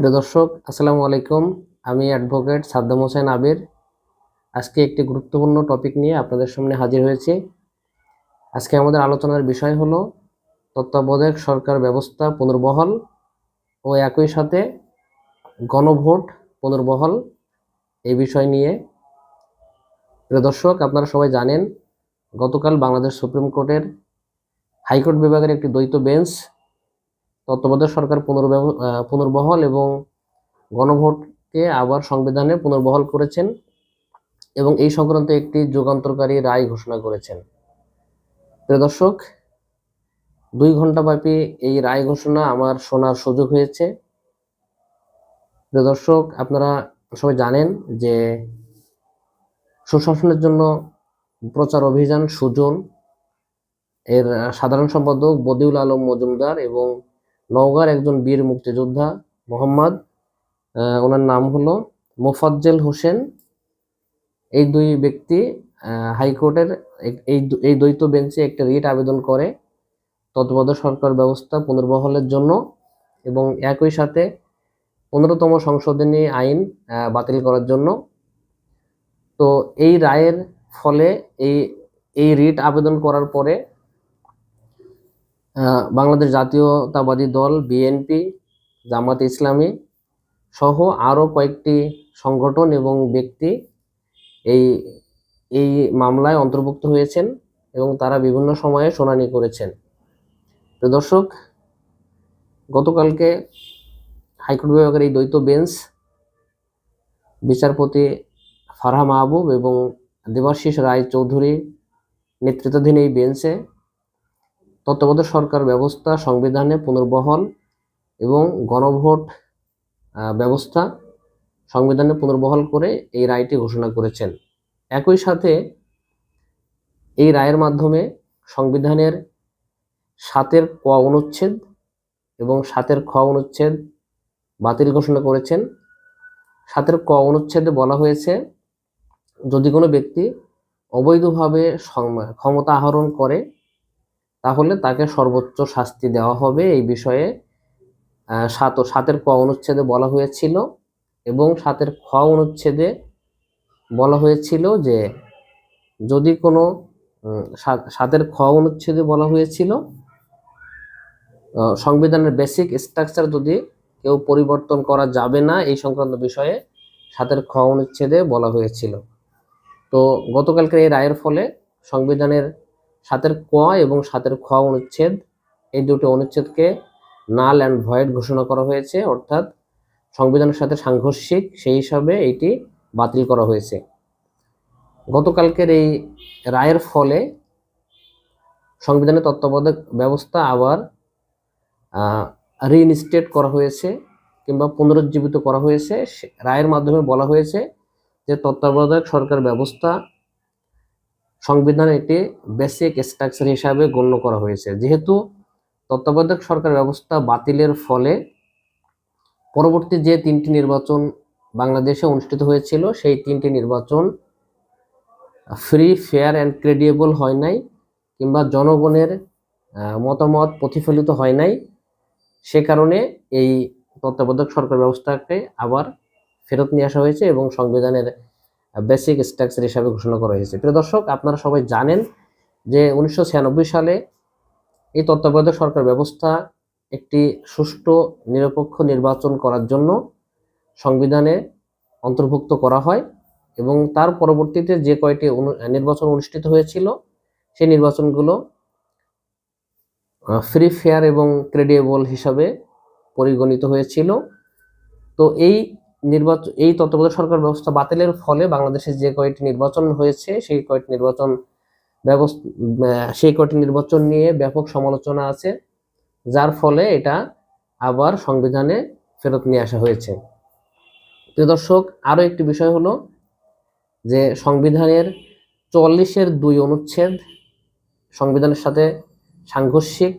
প্রিয় দর্শক, আসসালামু আলাইকুম। আমি অ্যাডভোকেট সাদ্দাম হোসেন আবির। আজকে একটি গুরুত্বপূর্ণ টপিক নিয়ে আপনাদের সামনে হাজির হয়েছি। আজকে আমাদের আলোচনার বিষয় হলো, তত্ত্বাবধায়ক সরকার ব্যবস্থা পুনর্বহল ও একই সাথে গণভোট পুনর্বহল এই বিষয় নিয়ে। প্রিয় দর্শক, আপনারা সবাই জানেন, গতকাল বাংলাদেশ সুপ্রিম কোর্টের হাইকোর্ট বিভাগের একটি দ্বৈত বেঞ্চ তত্ত্বাবধায়ক সরকার পুনর্বহাল এবং গণভোটকে আবার সংবিধানে পুনর্বহাল করেছেন এবং এই সংক্রান্ত একটি যুগান্তরকারী রায় ঘোষণা করেছেন। প্রিয় দর্শক, দুই ঘণ্টা ব্যাপী এই রায় ঘোষণা আমার শোনার সুযোগ হয়েছে। প্রিয় দর্শক, আপনারা সবাই জানেন যে সুশাসনের জন্য প্রচার অভিযান সুজন। এর সাধারণ সম্পাদক বদিউল আলম মজুমদার এবং নওগাঁর একজন বীর মুক্তিযোদ্ধা মোহাম্মদ ওনার নাম হলো মোফাজ্জেল হোসেন। এই দুই ব্যক্তি হাইকোর্টের এই এই দ্বৈত বেঞ্চে একটা রিট আবেদন করে তত্ত্বাবধায়ক সরকার ব্যবস্থা পুনর্বহালের জন্য এবং একই সাথে পনেরোতম সংশোধনী আইন বাতিল করার জন্য। তো এই রায়ের ফলে এই এই রিট আবেদন করার পরে বাংলাদেশ জাতীয়তাবাদী দল, বিএনপি, জামাত ইসলামী সহ আরও কয়েকটি সংগঠন এবং ব্যক্তি এই এই মামলায় অন্তর্ভুক্ত হয়েছেন এবং তারা বিভিন্ন সময়ে শুনানি করেছেন। তো দর্শক, গতকালকে হাইকোর্ট বিভাগের এই দ্বৈত বেঞ্চ বিচারপতি ফারহা মাহবুব এবং দেবাশিস রায় চৌধুরী নেতৃত্বাধীন এই বেঞ্চে তত্ত্বাবধায়ক সরকার ব্যবস্থা, সংবিধানে পুনর্বহাল এবং গণভোট ব্যবস্থা সংবিধানে পুনর্বহাল করে এই রায়টি ঘোষণা করেছেন। একই সাথে এই রায়ের মাধ্যমে সংবিধানের সাতের ক অনুচ্ছেদ এবং সাতের খ অনুচ্ছেদ বাতিল ঘোষণা করেছেন। সাতের ক অনুচ্ছেদে বলা হয়েছে, যদি কোনো ব্যক্তি অবৈধভাবে ক্ষমতা আহরণ করে তাহলে তাকে সর্বোচ্চ শাস্তি দেওয়া হবে এই বিষয়ে সাত ও সাতের ক অনুচ্ছেদে বলা হয়েছিল এবং সাতের খ অনুচ্ছেদে বলা হয়েছিল যে যদি কোনো সাতের খ অনুচ্ছেদে বলা হয়েছিল সংবিধানের বেসিক স্ট্রাকচার যদি কেউ পরিবর্তন করা যাবে না এই সংক্রান্ত বিষয়ে সাতের খ অনুচ্ছেদে বলা হয়েছিল। তো গতকালকের এই রায়ের ফলে সংবিধানের সাতের ক এবং সাতের খ অনুচ্ছেদ, এই দুটো অনুচ্ছেদকে নাল অ্যান্ড ভয়েড ঘোষণা করা হয়েছে, অর্থাৎ সংবিধানের সাথে সাংঘর্ষিক, সেই হিসাবে এটি বাতিল করা হয়েছে। গতকালকের এই রায়ের ফলে সংবিধানের তত্ত্বাবধায়ক ব্যবস্থা আবার রিইনস্টেট করা হয়েছে কিংবা পুনরুজ্জীবিত করা হয়েছে। রায়ের মাধ্যমে বলা হয়েছে যে তত্ত্বাবধায়ক সরকার ব্যবস্থা সংবিধানের একটি বেসিক স্ট্রাকচার হিসাবে গণ্য করা হয়েছে। যেহেতু তত্ত্বাবধায়ক সরকার ব্যবস্থা বাতিলের ফলে পরবর্তী যে তিনটি নির্বাচন বাংলাদেশে অনুষ্ঠিত হয়েছিল, সেই তিনটি নির্বাচন ফ্রি ফেয়ার অ্যান্ড ক্রেডিয়েবল হয় নাই কিংবা জনগণের মতামত প্রতিফলিত হয় নাই। সে কারণে এই তত্ত্বাবধায়ক সরকার ব্যবস্থাকে আবার ফেরত নিয়ে আসা হয়েছে এবং সংবিধানের বেসিক স্ট্রাকচার হিসাবে ঘোষণা করা হয়েছে। প্রিয় দর্শক, আপনারা সবাই জানেন যে উনিশশো ছিয়ানব্বই সালে এই তত্ত্বাবধায়ক সরকার ব্যবস্থা একটি সুষ্ঠু, নিরপেক্ষ নির্বাচন করার জন্য সংবিধানে অন্তর্ভুক্ত করা হয় এবং তার পরবর্তীতে যে কয়টি নির্বাচন অনুষ্ঠিত হয়েছিল, সেই নির্বাচনগুলো ফ্রি ফেয়ার এবং ক্রেডিয়েবল হিসাবে পরিগণিত হয়েছিল। তো এই নির্বাচন এই তত্ত্বাবধায়ক সরকার ব্যবস্থা বাতিলের ফলে বাংলাদেশে যে কয়েকটি নির্বাচন হয়েছে, সেই কয়েকটি নির্বাচন ব্যবস্থা সেই কয়টি নির্বাচন নিয়ে ব্যাপক সমালোচনা আছে, যার ফলে এটা আবার সংবিধানে ফেরত নিয়ে আসা হয়েছে। প্রিয় দর্শক, আরও একটি বিষয় হলো যে সংবিধানের চুয়াল্লিশের দুই অনুচ্ছেদ সংবিধানের সাথে সাংঘর্ষিক,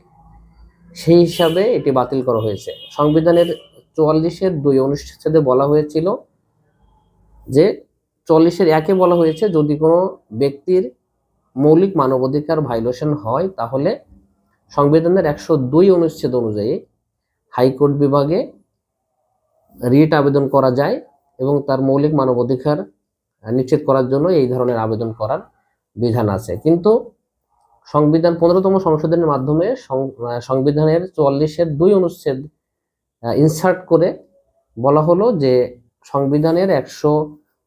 সেই হিসাবে এটি বাতিল করা হয়েছে। সংবিধানের চুয়াল্লিশের দুই অনুচ্ছেদে বলা হয়েছিল যে চল্লিশের একে বলা হয়েছে, যদি কোনো ব্যক্তির মৌলিক মানবাধিকার ভাইলেশন হয়, তাহলে সংবিধানের একশো দুই অনুচ্ছেদ অনুযায়ী হাইকোর্ট বিভাগে রিট আবেদন করা যায় এবং তার মৌলিক মানবাধিকার নিশ্চিত করার জন্য এই ধরনের আবেদন করার বিধান আছে। কিন্তু সংবিধান পনেরোতম সংশোধনের মাধ্যমে সংবিধানের চুয়াল্লিশের দুই অনুচ্ছেদ ইনসার্ট করে বলা হলো যে সংবিধানের একশো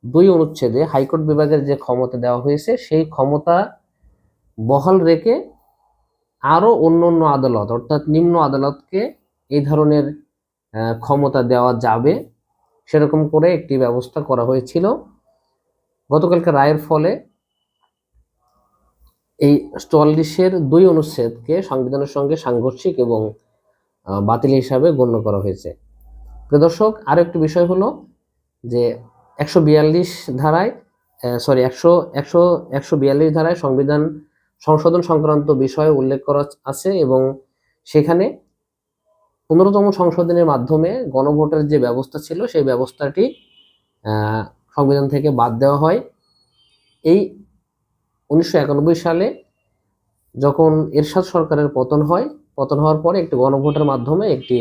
দুই অনুচ্ছেদে হাইকোর্ট বিভাগের যে ক্ষমতা দেওয়া হয়েছে, সেই ক্ষমতা বহাল রেখে আরও অন্য অন্য আদালত, অর্থাৎ নিম্ন আদালতকে এই ধরনের ক্ষমতা দেওয়া যাবে। সেরকম করে একটি ব্যবস্থা করা হয়েছিল। গতকালকে রায়ের ফলে এই চুয়াল্লিশের দুই অনুচ্ছেদকে সংবিধানের সঙ্গে সাংঘর্ষিক এবং বাতিল হিসাবে গণ্য করা হয়েছে। প্রিয় দর্শক আরও একটি বিষয় হলো যে একশো বিয়াল্লিশ ধারায় সরি একশো একশো একশো বিয়াল্লিশ ধারায় সংবিধান, সংশোধন সংক্রান্ত বিষয়ে উল্লেখ করা আছে এবং সেখানে পনেরোতম সংশোধনের মাধ্যমে গণভোটের যে ব্যবস্থা ছিল, সেই ব্যবস্থাটি সংবিধান থেকে বাদ দেওয়া হয়। এই উনিশশো একানব্বই সালে যখন এরশাদ সরকারের পতন হয় পতন হওয়ার পরে একটি গণভোটের মাধ্যমে একটি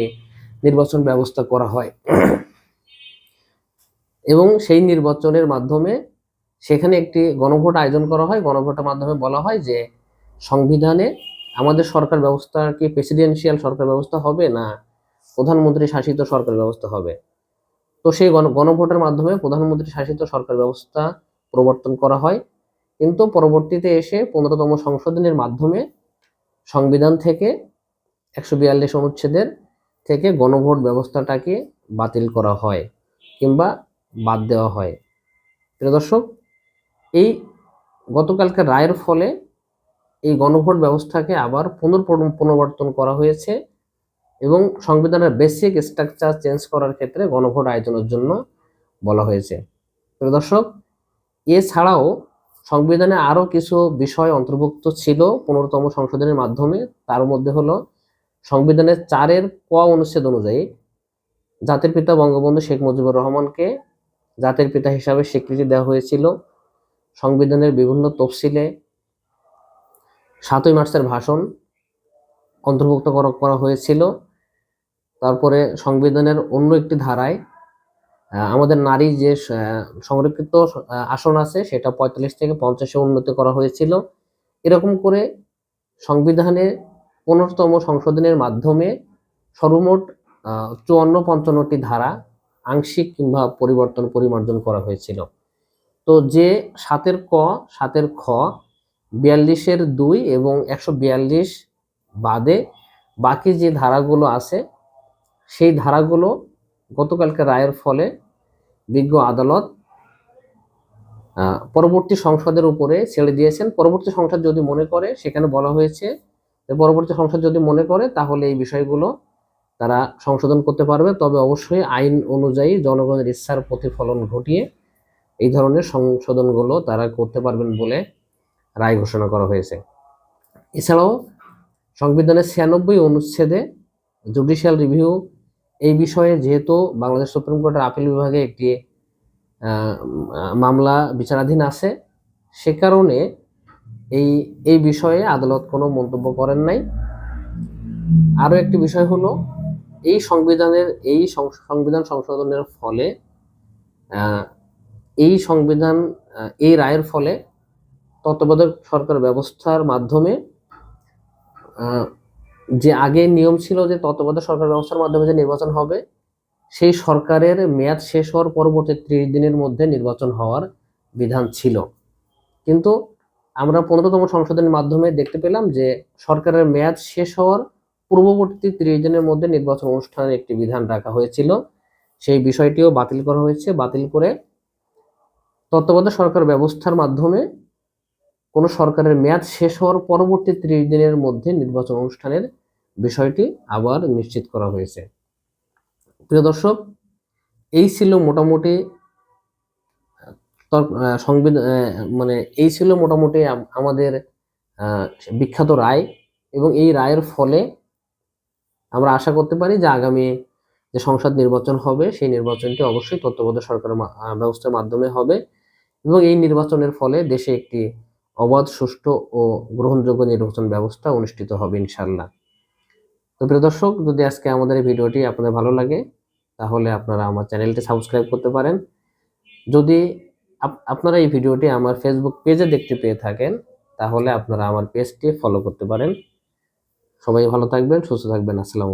নির্বাচন ব্যবস্থা করা হয়। এবং সেই নির্বাচনের মাধ্যমে সেখানে একটি গণভোট আয়োজন করা হয়। গণভোটের মাধ্যমে বলা হয় যে, সংবিধানে আমাদের সরকার ব্যবস্থা কি প্রেসিডেন্সিয়াল সরকার ব্যবস্থা হবে না প্রধানমন্ত্রী শাসিত সরকার ব্যবস্থা হবে? তো সেই গণ, গণভোটের মাধ্যমে প্রধানমন্ত্রী শাসিত সরকার ব্যবস্থা প্রবর্তন করা হয়। কিন্তু পরবর্তীতে এসে পনেরোতম সংশোধনের মাধ্যমে সংবিধান থেকে একশো বিয়াল্লিশ অনুচ্ছেদের থেকে গণভোট ব্যবস্থাটাকে বাতিল করা হয় কিংবা বাদ দেওয়া হয়। প্রিয় দর্শক, এই গতকালকে রায়ের ফলে এই গণভোট ব্যবস্থাকে আবার পুনর্পর- পুনর্বর্তন করা হয়েছে এবং সংবিধানের বেসিক স্ট্রাকচার চেঞ্জ করার ক্ষেত্রে গণভোট আয়োজনের জন্য বলা হয়েছে। প্রিয় দর্শক, এছাড়াও সংবিধানে আরও কিছু বিষয় অন্তর্ভুক্ত ছিল পনেরোতম সংশোধনের মাধ্যমে। তার মধ্যে হলো সংবিধানের চারের ক অনুচ্ছেদ অনুযায়ী জাতির পিতা বঙ্গবন্ধু শেখ মুজিবুর রহমানকে জাতির পিতা হিসাবে স্বীকৃতি দেওয়া হয়েছিল সংবিধানের বিভিন্ন তফসিলে। সাতই মার্চের ভাষণ অন্তর্ভুক্ত করা হয়েছিল। তারপরে সংবিধানের অন্য একটি ধারায় আমাদের নারী যে সংরক্ষিত আসন আছে সেটা পঁয়তাল্লিশ থেকে পঞ্চাশে উন্নতি করা হয়েছিল। এরকম করে সংবিধানে পনেরোতম সংশোধনের মাধ্যমে সর্বমোট চুয়ান্ন পঞ্চান্নটি ধারা আংশিক কিংবা পরিবর্তন পরিমার্জন করা হয়েছিল। তো যে সাতের ক, সাতের খ, বিয়াল্লিশের দুই এবং একশো বিয়াল্লিশ বাদে বাকি যে ধারাগুলো আছে, সেই ধারাগুলো গতকালকে রায়ের ফলে বিজ্ঞ আদালত পরবর্তী সংসদের উপরে ছেড়ে দিয়েছেন। পরবর্তী সংসদ যদি মনে করে, সেখানে বলা হয়েছে পরবর্তী সংসদ যদি মনে করে, তাহলে এই বিষয়গুলো তারা সংশোধন করতে পারবে। তবে অবশ্যই আইন অনুযায়ী জনগণের ইচ্ছার প্রতিফলন ঘটিয়ে এই ধরনের সংশোধনগুলো তারা করতে পারবেন বলে রায় ঘোষণা করা হয়েছে। এছাড়াও সংবিধানের ছিয়ানব্বই অনুচ্ছেদে জুডিশিয়াল রিভিউ এই বিষয়ে যেহেতু বাংলাদেশ সুপ্রিম কোর্টের আপিল বিভাগে একটি মামলা বিচারাধীন আছে, সে কারণে এই এই বিষয়ে আদালত কোনো মন্তব্য করেন নাই। আরও একটি বিষয় হলো, এই সংবিধানের, এই সংবিধান সংশোধনের ফলে এই সংবিধান এই রায়ের ফলে তত্ত্বাবধায়ক সরকার ব্যবস্থার মাধ্যমে যে আগে নিয়ম ছিল যে তত্ত্বাবধায়ক সরকার ব্যবস্থার মাধ্যমে যে নির্বাচন হবে, সেই সরকারের মেয়াদ শেষ হওয়ার পরবর্তী ত্রিশ দিনের মধ্যে নির্বাচন হওয়ার বিধান ছিল। কিন্তু আমরা পনেরোতম সংশোধনের মাধ্যমে দেখতে পেলাম যে সরকারের মেয়াদ শেষ হওয়ার পূর্ববর্তী ত্রিশ দিনের মধ্যে নির্বাচন অনুষ্ঠানের একটি বিধান রাখা হয়েছিল। সেই বিষয়টিও বাতিল করা হয়েছে। বাতিল করে তত্ত্বাবধায়ক সরকার ব্যবস্থার মাধ্যমে কোনো সরকারের মেয়াদ শেষ হওয়ার পরবর্তী ত্রিশ দিনের মধ্যে নির্বাচন অনুষ্ঠানের বিষয়টি আবার নিশ্চিত করা হয়েছে। প্রিয় দর্শক, এই ছিল মোটামুটি সংবিধান মানে এই ছিল মোটামুটি আমাদের বিখ্যাত রায় এবং এই রায়ের ফলে আমরা আশা করতে পারি যে আগামী যে সংসদ নির্বাচন হবে, সেই নির্বাচনটি অবশ্যই তত্ত্বাবধায়ক সরকারের ব্যবস্থার মাধ্যমে হবে এবং এই নির্বাচনের ফলে দেশে একটি অবাধ, সুষ্ঠু ও গ্রহণযোগ্য নির্বাচন ব্যবস্থা অনুষ্ঠিত হবে ইনশাল্লাহ তো প্রিয় দর্শক, যদি আজকে আমাদের এই ভিডিওটি আপনাদের ভালো লাগে, তাহলে আপনারা আমার চ্যানেলটি সাবস্ক্রাইব করতে পারেন। যদি আপনারা এই ভিডিওটি আমার ফেসবুক পেজে দেখতে পেয়ে থাকেন, তাহলে আপনারা আমার পেজটি ফলো করতে পারেন। সবাই ভালো থাকবেন, সুস্থ থাকবেন, আসসালামু